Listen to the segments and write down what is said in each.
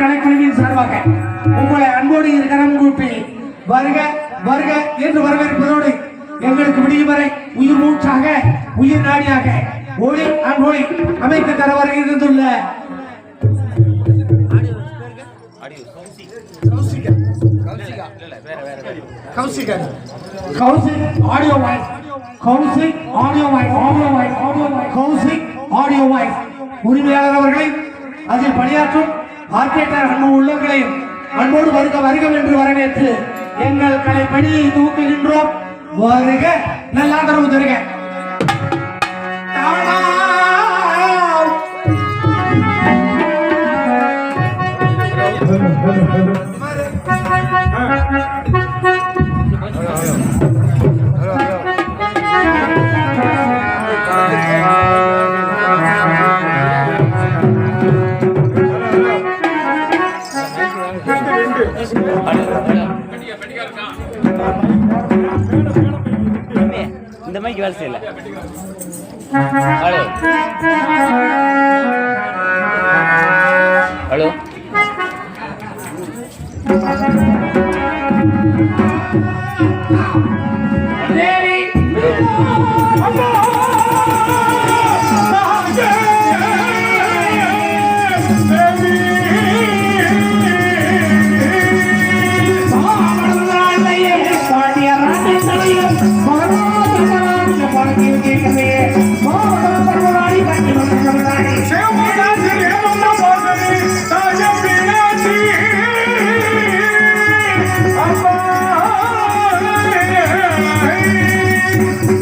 கலைக்குழுவின் சார்பாக உங்களை அன்போடு இருக்கிறம் கூப்பி வருக வருக என்று வரவேற்பதோடு எங்களுக்கு விடியும் வரை உயிர் மூச்சாக உயிர் நாடியாக ஒளி அன்பொழி அமைத்து தர Kausikan. Kaushik audio voice. Kaushik audio voice. Audio voice. Audio voice. Kaushik audio voice. உரிமையாளர் அவர்களை அதில் பணியாற்றும் ஆர்கேட்டர் அன்பு உள்ளவர்களை அன்போடு வருக வருகம் என்று வரவேற்று எங்கள் கலை பணியை தூக்குகின்றோம். வருக நல்லா ஆதரவு தருக. தானா இந்த மாதிரி வேலை செய்யல ஹலோ ஹலோ தேவி Hey!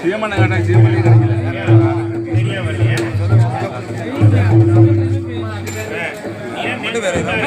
சீமண்ண கட்டா சீமண்ணி கிடைக்கல